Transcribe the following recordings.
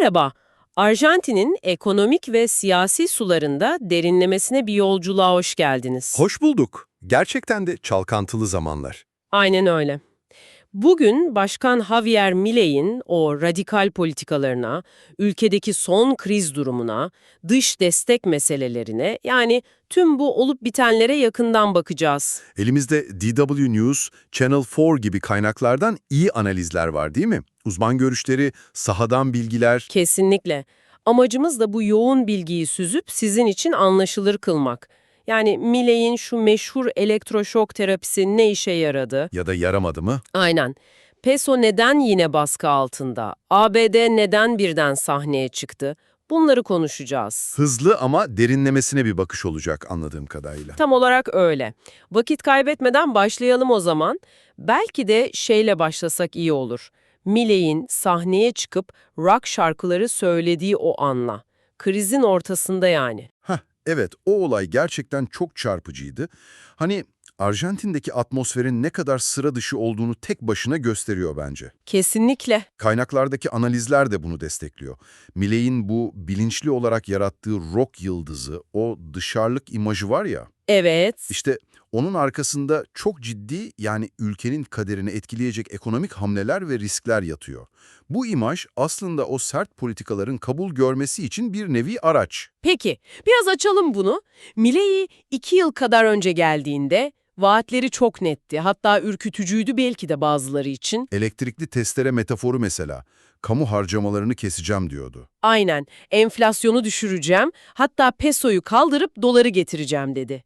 Merhaba. Arjantin'in ekonomik ve siyasi sularında derinlemesine bir yolculuğa hoş geldiniz. Hoş bulduk. Gerçekten de çalkantılı zamanlar. Aynen öyle. Bugün Başkan Javier Milei'in o radikal politikalarına, ülkedeki son kriz durumuna, dış destek meselelerine yani tüm bu olup bitenlere yakından bakacağız. Elimizde DW News, Channel 4 gibi kaynaklardan iyi analizler var değil mi? Uzman görüşleri, sahadan bilgiler. Kesinlikle. Amacımız da bu yoğun bilgiyi süzüp sizin için anlaşılır kılmak. Yani Milei'in şu meşhur elektroşok terapisi ne işe yaradı? Ya da yaramadı mı? Aynen. Peso neden yine baskı altında? ABD neden birden sahneye çıktı? Bunları konuşacağız. Hızlı ama derinlemesine bir bakış olacak anladığım kadarıyla. Tam olarak öyle. Vakit kaybetmeden başlayalım o zaman. Belki de şeyle başlasak iyi olur. Miley'in sahneye çıkıp rock şarkıları söylediği o anla. Krizin ortasında yani. Heh, evet o olay gerçekten çok çarpıcıydı. Hani Arjantin'deki atmosferin ne kadar sıra dışı olduğunu tek başına gösteriyor bence. Kesinlikle. Kaynaklardaki analizler de bunu destekliyor. Miley'in bu bilinçli olarak yarattığı rock yıldızı, o dışarılık imajı var ya, Evet. işte onun arkasında çok ciddi yani ülkenin kaderini etkileyecek ekonomik hamleler ve riskler yatıyor. Bu imaj aslında o sert politikaların kabul görmesi için bir nevi araç. Peki, biraz açalım bunu. Milei iki yıl kadar önce geldiğinde vaatleri çok netti. Hatta ürkütücüydü belki de bazıları için. Elektrikli testere metaforu mesela, kamu harcamalarını keseceğim diyordu. Aynen, enflasyonu düşüreceğim, hatta pesoyu kaldırıp doları getireceğim dedi.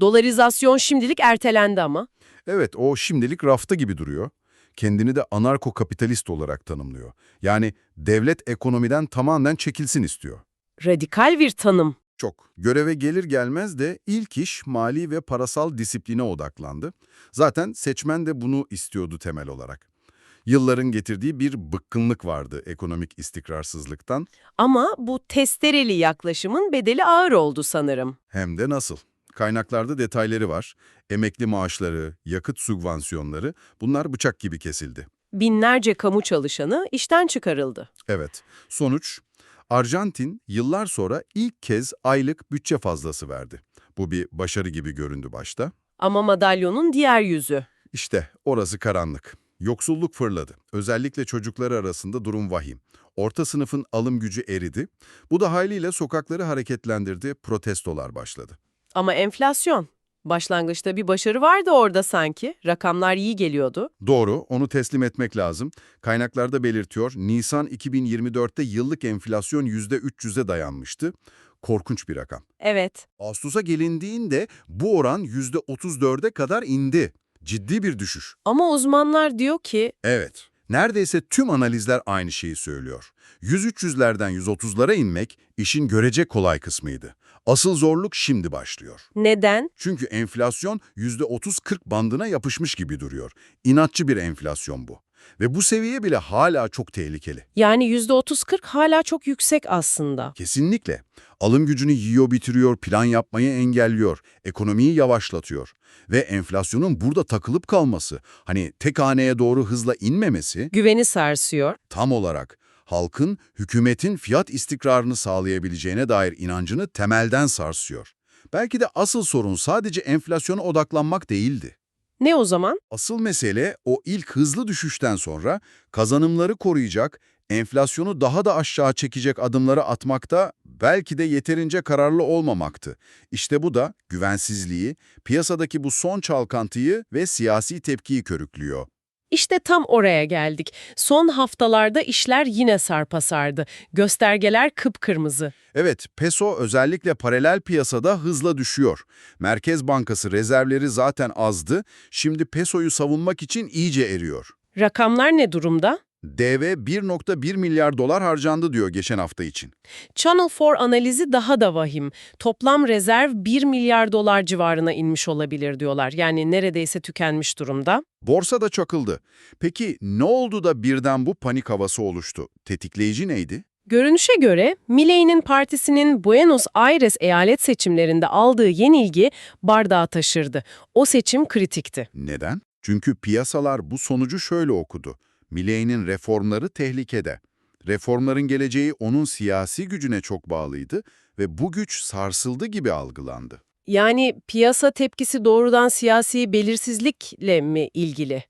Dolarizasyon şimdilik ertelendi ama. Evet, o şimdilik rafta gibi duruyor. Kendini de anarko-kapitalist olarak tanımlıyor. Yani devlet ekonomiden tamamen çekilsin istiyor. Radikal bir tanım. Çok. Göreve gelir gelmez de ilk iş mali ve parasal disipline odaklandı. Zaten seçmen de bunu istiyordu temel olarak. Yılların getirdiği bir bıkkınlık vardı ekonomik istikrarsızlıktan. Ama bu testereli yaklaşımın bedeli ağır oldu sanırım. Hem de nasıl? Kaynaklarda detayları var. Emekli maaşları, yakıt sübvansiyonları bunlar bıçak gibi kesildi. Binlerce kamu çalışanı işten çıkarıldı. Evet. Sonuç, Arjantin yıllar sonra ilk kez aylık bütçe fazlası verdi. Bu bir başarı gibi göründü başta. Ama madalyonun diğer yüzü. İşte orası karanlık. Yoksulluk fırladı. Özellikle çocukları arasında durum vahim. Orta sınıfın alım gücü eridi. Bu da haliyle sokakları hareketlendirdi, protestolar başladı. Ama enflasyon. Başlangıçta bir başarı vardı orada sanki. Rakamlar iyi geliyordu. Doğru, onu teslim etmek lazım. Kaynaklarda belirtiyor, Nisan 2024'te yıllık enflasyon %300'e dayanmıştı. Korkunç bir rakam. Evet. Ağustos'a gelindiğinde bu oran %34'e kadar indi. Ciddi bir düşüş. Ama uzmanlar diyor ki Evet. Neredeyse tüm analizler aynı şeyi söylüyor. 100-300'lerden 130'lara inmek işin görece kolay kısmıydı. Asıl zorluk şimdi başlıyor. neden? Çünkü enflasyon %30-40 bandına yapışmış gibi duruyor. İnatçı bir enflasyon bu. Ve bu seviye bile hala çok tehlikeli. Yani %30-40 hala çok yüksek aslında. Kesinlikle. Alım gücünü yiyor bitiriyor, plan yapmayı engelliyor, ekonomiyi yavaşlatıyor. Ve enflasyonun burada takılıp kalması, hani tek haneye doğru hızla inmemesi Güveni sarsıyor. tam olarak halkın hükümetin fiyat istikrarını sağlayabileceğine dair inancını temelden sarsıyor. Belki de asıl sorun sadece enflasyona odaklanmak değildi. Ne o zaman? Asıl mesele o ilk hızlı düşüşten sonra kazanımları koruyacak, enflasyonu daha da aşağı çekecek adımları atmakta belki de yeterince kararlı olmamaktı. İşte bu da güvensizliği, piyasadaki bu son çalkantıyı ve siyasi tepkiyi körüklüyor. İşte tam oraya geldik. Son haftalarda işler yine sarpasardı. Göstergeler kıpkırmızı. Evet, peso özellikle paralel piyasada hızla düşüyor. Merkez Bankası rezervleri zaten azdı, şimdi pesoyu savunmak için iyice eriyor. Rakamlar ne durumda? DV 1.1 milyar dolar harcandı diyor geçen hafta için. Channel 4 analizi daha da vahim. Toplam rezerv 1 milyar dolar civarına inmiş olabilir diyorlar. Yani neredeyse tükenmiş durumda. Borsa da çakıldı. Peki ne oldu da birden bu panik havası oluştu? Tetikleyici neydi? Görünüşe göre Milei'nin partisinin Buenos Aires eyalet seçimlerinde aldığı yenilgi bardağı taşırdı. O seçim kritikti. Neden? Çünkü piyasalar bu sonucu şöyle okudu. Millei'nin reformları tehlikede Reformların geleceği onun siyasi gücüne çok bağlıydı ve bu güç sarsıldı gibi algılandı. Yani piyasa tepkisi doğrudan siyasi belirsizlikle mi ilgili?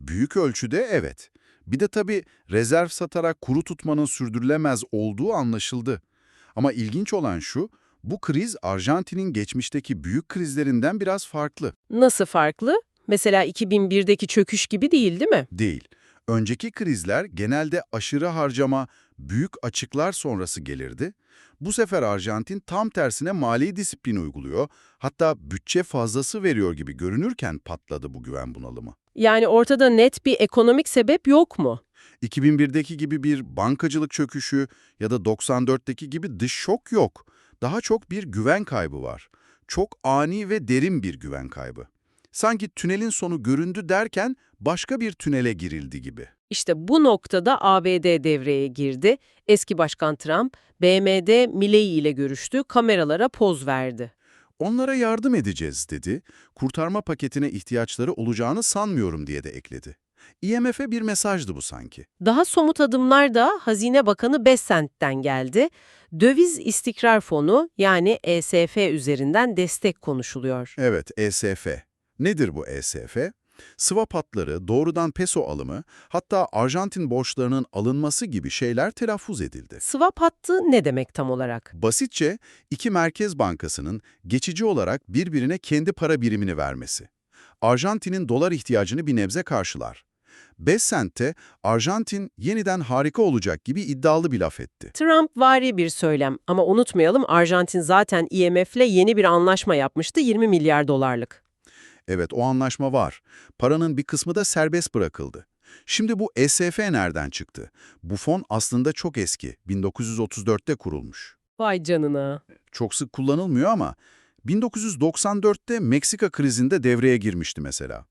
Büyük ölçüde evet. Bir de tabii rezerv satarak kuru tutmanın sürdürülemez olduğu anlaşıldı. Ama ilginç olan şu, bu kriz Arjantin'in geçmişteki büyük krizlerinden biraz farklı. Nasıl farklı? Mesela 2001'deki çöküş gibi değil değil mi? Değil. Önceki krizler genelde aşırı harcama, büyük açıklar sonrası gelirdi. Bu sefer Arjantin tam tersine mali disiplin uyguluyor, hatta bütçe fazlası veriyor gibi görünürken patladı bu güven bunalımı. Yani ortada net bir ekonomik sebep yok mu? 2001'deki gibi bir bankacılık çöküşü ya da 94'teki gibi dış şok yok. Daha çok bir güven kaybı var. Çok ani ve derin bir güven kaybı. Sanki tünelin sonu göründü derken başka bir tünele girildi gibi. İşte bu noktada ABD devreye girdi. Eski Başkan Trump, BM'de Milley ile görüştü, kameralara poz verdi. Onlara yardım edeceğiz dedi. Kurtarma paketine ihtiyaçları olacağını sanmıyorum diye de ekledi. IMF'e bir mesajdı bu sanki. Daha somut adımlar da Hazine Bakanı Bessent'ten geldi. Döviz İstikrar Fonu yani ESF üzerinden destek konuşuluyor. Evet, ESF. Nedir bu ESF? Swap hatları, doğrudan peso alımı, hatta Arjantin borçlarının alınması gibi şeyler telaffuz edildi. Swap hattı ne demek tam olarak? Basitçe iki merkez bankasının geçici olarak birbirine kendi para birimini vermesi. Arjantin'in dolar ihtiyacını bir nebze karşılar. Bessent'te Arjantin yeniden harika olacak gibi iddialı bir laf etti. Trump vari bir söylem ama unutmayalım Arjantin zaten IMF'le yeni bir anlaşma yapmıştı 20 milyar dolarlık. Evet o anlaşma var. Paranın bir kısmı da serbest bırakıldı. Şimdi bu ESF nereden çıktı? Bu fon aslında çok eski, 1934'te kurulmuş. Vay canına. Çok sık kullanılmıyor ama 1994'te Meksika krizinde devreye girmişti mesela.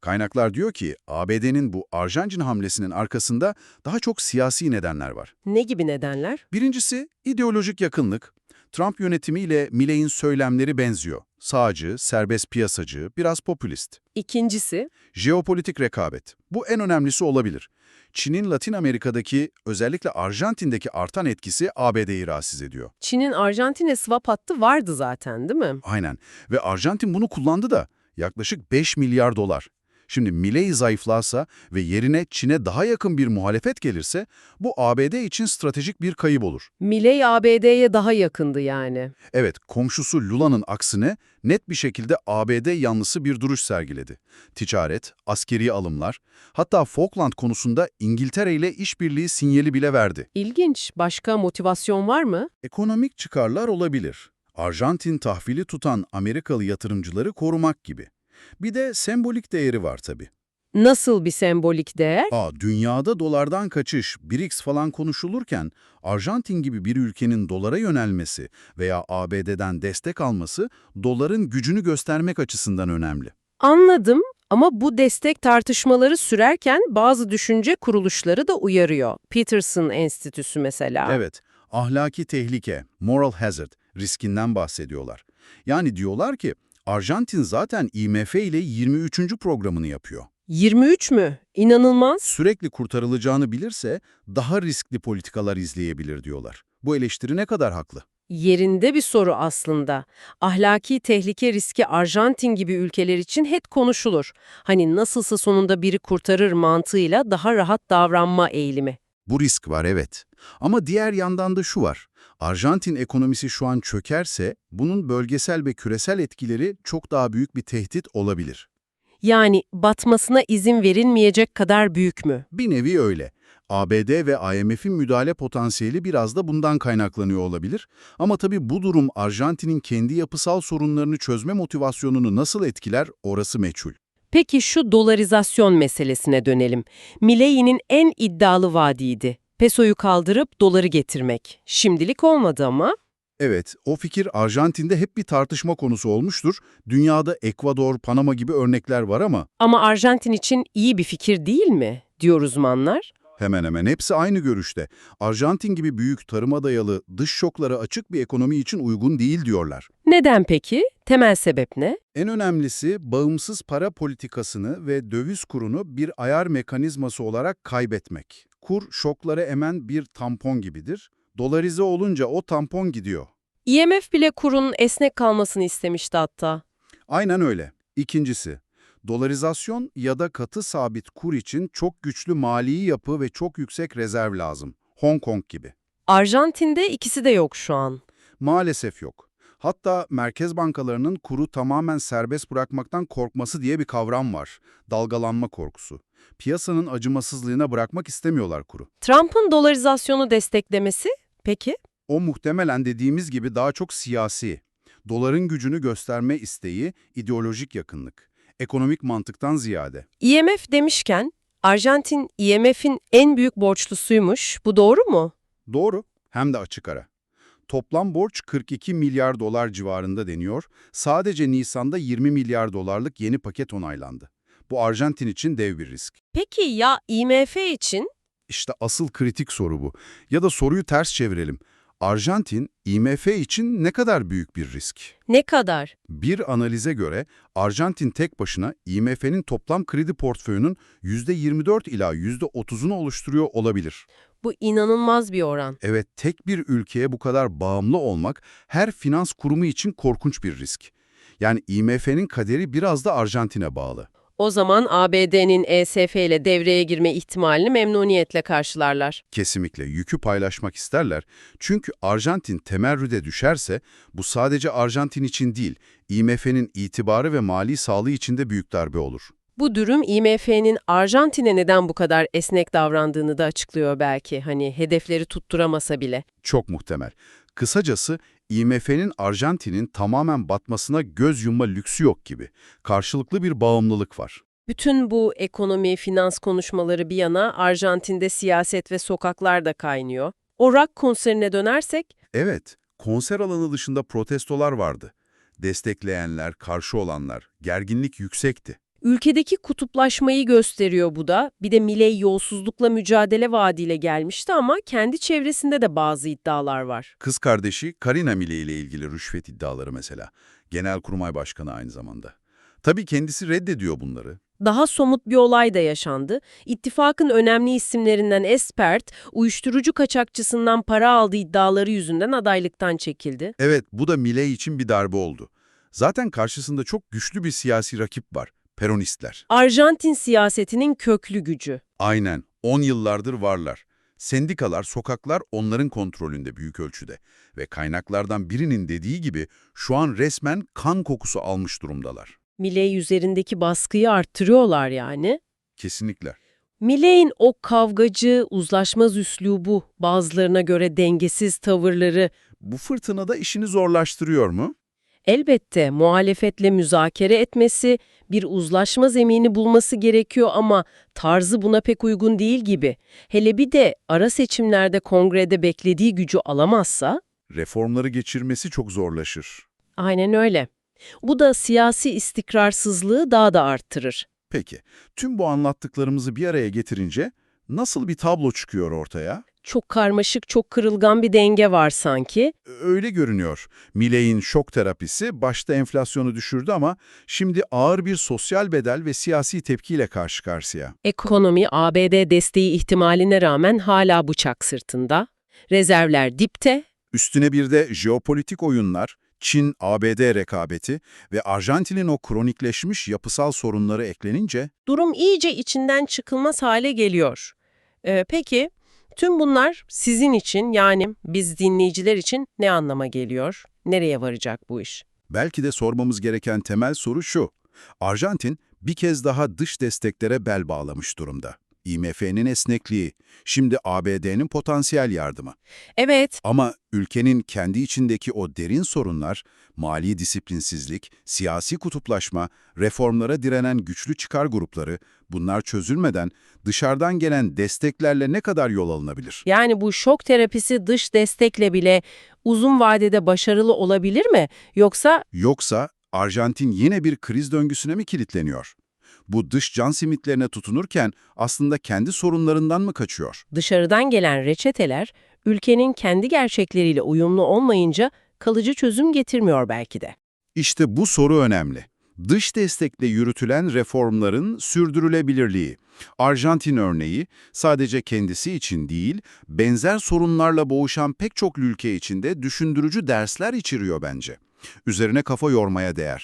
Kaynaklar diyor ki ABD'nin bu Arjantin hamlesinin arkasında daha çok siyasi nedenler var. Ne gibi nedenler? Birincisi ideolojik yakınlık. Trump yönetimiyle Milley'in söylemleri benziyor. Sağcı, serbest piyasacı, biraz popülist. İkincisi, Jeopolitik rekabet. Bu en önemlisi olabilir. Çin'in Latin Amerika'daki, özellikle Arjantin'deki artan etkisi ABD'yi rahatsız ediyor. Çin'in Arjantin'e swap hattı vardı zaten değil mi? Aynen. Ve Arjantin bunu kullandı da yaklaşık 5 milyar dolar. Şimdi Milley zayıflarsa ve yerine Çin'e daha yakın bir muhalefet gelirse bu ABD için stratejik bir kayıp olur. Milley ABD'ye daha yakındı yani. Evet, komşusu Lula'nın aksine net bir şekilde ABD yanlısı bir duruş sergiledi. Ticaret, askeri alımlar, hatta Falkland konusunda İngiltere ile işbirliği sinyali bile verdi. İlginç. Başka motivasyon var mı? Ekonomik çıkarlar olabilir. Arjantin tahvili tutan Amerikalı yatırımcıları korumak gibi. Bir de sembolik değeri var tabii. Nasıl bir sembolik değer? Aa, dünyada dolardan kaçış, BRICS falan konuşulurken Arjantin gibi bir ülkenin dolara yönelmesi veya ABD'den destek alması doların gücünü göstermek açısından önemli. Anladım ama bu destek tartışmaları sürerken bazı düşünce kuruluşları da uyarıyor. Peterson Enstitüsü mesela. Evet, ahlaki tehlike, moral hazard riskinden bahsediyorlar. Yani diyorlar ki Arjantin zaten IMF ile 23. programını yapıyor. 23 mü? İnanılmaz. Sürekli kurtarılacağını bilirse daha riskli politikalar izleyebilir diyorlar. Bu eleştiri ne kadar haklı? Yerinde bir soru aslında. Ahlaki tehlike riski Arjantin gibi ülkeler için hep konuşulur. Hani nasılsa sonunda biri kurtarır mantığıyla daha rahat davranma eğilimi. Bu risk var evet. Ama diğer yandan da şu var. Arjantin ekonomisi şu an çökerse bunun bölgesel ve küresel etkileri çok daha büyük bir tehdit olabilir. Yani batmasına izin verilmeyecek kadar büyük mü? Bir nevi öyle. ABD ve IMF'in müdahale potansiyeli biraz da bundan kaynaklanıyor olabilir. Ama tabii bu durum Arjantin'in kendi yapısal sorunlarını çözme motivasyonunu nasıl etkiler orası meçhul. Peki şu dolarizasyon meselesine dönelim. Milley'nin en iddialı vaadiydi. Pesoyu kaldırıp doları getirmek. Şimdilik olmadı ama. Evet, o fikir Arjantin'de hep bir tartışma konusu olmuştur. Dünyada Ekvador, Panama gibi örnekler var ama Ama Arjantin için iyi bir fikir değil mi? diyor uzmanlar. Hemen hemen hepsi aynı görüşte. Arjantin gibi büyük tarıma dayalı, dış şoklara açık bir ekonomi için uygun değil diyorlar. Neden peki? Temel sebep ne? En önemlisi bağımsız para politikasını ve döviz kurunu bir ayar mekanizması olarak kaybetmek. Kur şokları emen bir tampon gibidir. Dolarize olunca o tampon gidiyor. IMF bile kurun esnek kalmasını istemişti hatta. Aynen öyle. İkincisi, dolarizasyon ya da katı sabit kur için çok güçlü mali yapı ve çok yüksek rezerv lazım. Hong Kong gibi. Arjantin'de ikisi de yok şu an. Maalesef yok. Hatta merkez bankalarının kuru tamamen serbest bırakmaktan korkması diye bir kavram var. Dalgalanma korkusu. Piyasanın acımasızlığına bırakmak istemiyorlar kuru. Trump'ın dolarizasyonu desteklemesi peki? O muhtemelen dediğimiz gibi daha çok siyasi. Doların gücünü gösterme isteği, ideolojik yakınlık. Ekonomik mantıktan ziyade. IMF demişken Arjantin IMF'in en büyük borçlusuymuş. Bu doğru mu? Doğru, hem de açık ara. Toplam borç 42 milyar dolar civarında deniyor. Sadece Nisan'da 20 milyar dolarlık yeni paket onaylandı. Bu Arjantin için dev bir risk. Peki ya IMF için? İşte asıl kritik soru bu. Ya da soruyu ters çevirelim. Arjantin, IMF için ne kadar büyük bir risk? Ne kadar? Bir analize göre Arjantin tek başına IMF'nin toplam kredi portföyünün %24 ila %30'unu oluşturuyor olabilir. Bu inanılmaz bir oran. Evet, tek bir ülkeye bu kadar bağımlı olmak her finans kurumu için korkunç bir risk. Yani IMF'nin kaderi biraz da Arjantin'e bağlı. O zaman ABD'nin ESF ile devreye girme ihtimalini memnuniyetle karşılarlar. Kesinlikle yükü paylaşmak isterler. Çünkü Arjantin temerrüde düşerse bu sadece Arjantin için değil, IMF'nin itibarı ve mali sağlığı için de büyük darbe olur. Bu durum IMF'nin Arjantin'e neden bu kadar esnek davrandığını da açıklıyor belki. Hani hedefleri tutturamasa bile. Çok muhtemel. Kısacası IMF'nin Arjantin'in tamamen batmasına göz yumma lüksü yok gibi. Karşılıklı bir bağımlılık var. Bütün bu ekonomi, finans konuşmaları bir yana Arjantin'de siyaset ve sokaklar da kaynıyor. O rock konserine dönersek Evet, konser alanı dışında protestolar vardı. Destekleyenler, karşı olanlar, gerginlik yüksekti. Ülkedeki kutuplaşmayı gösteriyor bu da. Bir de Milei yolsuzlukla mücadele vaadiyle gelmişti ama kendi çevresinde de bazı iddialar var. Kız kardeşi Karina Milei ile ilgili rüşvet iddiaları mesela. Genelkurmay Başkanı aynı zamanda. Tabii kendisi reddediyor bunları. Daha somut bir olay da yaşandı. İttifakın önemli isimlerinden Espert, uyuşturucu kaçakçısından para aldığı iddiaları yüzünden adaylıktan çekildi. Evet, bu da Milei için bir darbe oldu. Zaten karşısında çok güçlü bir siyasi rakip var, Peronistler. Arjantin siyasetinin köklü gücü. Aynen, 10 yıllardır varlar. Sendikalar, sokaklar onların kontrolünde büyük ölçüde. Ve kaynaklardan birinin dediği gibi şu an resmen kan kokusu almış durumdalar. Milei üzerindeki baskıyı arttırıyorlar yani. Kesinlikle. Millei'in o kavgacı, uzlaşmaz üslubu, bazılarına göre dengesiz tavırları Bu fırtınada işini zorlaştırıyor mu? Elbette muhalefetle müzakere etmesi, bir uzlaşma zemini bulması gerekiyor ama tarzı buna pek uygun değil gibi. Hele bir de ara seçimlerde kongrede beklediği gücü alamazsa, Reformları geçirmesi çok zorlaşır. aynen öyle. Bu da siyasi istikrarsızlığı daha da arttırır. Peki, tüm bu anlattıklarımızı bir araya getirince nasıl bir tablo çıkıyor ortaya? Çok karmaşık, çok kırılgan bir denge var sanki. Öyle görünüyor. Miley'in şok terapisi başta enflasyonu düşürdü ama şimdi ağır bir sosyal bedel ve siyasi tepkiyle karşı karşıya. Ekonomi ABD desteği ihtimaline rağmen hala bıçak sırtında. Rezervler dipte. Üstüne bir de jeopolitik oyunlar, Çin, ABD rekabeti ve Arjantin'in o kronikleşmiş yapısal sorunları eklenince Durum iyice içinden çıkılmaz hale geliyor. Ee, peki tüm bunlar sizin için yani biz dinleyiciler için ne anlama geliyor? Nereye varacak bu iş? belki de sormamız gereken temel soru şu. Arjantin bir kez daha dış desteklere bel bağlamış durumda. IMF'nin esnekliği, şimdi ABD'nin potansiyel yardımı. Evet, Ama ülkenin kendi içindeki o derin sorunlar, mali disiplinsizlik, siyasi kutuplaşma, reformlara direnen güçlü çıkar grupları, bunlar çözülmeden dışarıdan gelen desteklerle ne kadar yol alınabilir? yani bu şok terapisi dış destekle bile uzun vadede başarılı olabilir mi? Yoksa Yoksa Arjantin yine bir kriz döngüsüne mi kilitleniyor? bu dış can simitlerine tutunurken aslında kendi sorunlarından mı kaçıyor? Dışarıdan gelen reçeteler ülkenin kendi gerçekleriyle uyumlu olmayınca kalıcı çözüm getirmiyor belki de. İşte bu soru önemli. Dış destekle yürütülen reformların sürdürülebilirliği. Arjantin örneği sadece kendisi için değil, benzer sorunlarla boğuşan pek çok ülke içinde düşündürücü dersler içeriyor bence. Üzerine kafa yormaya değer.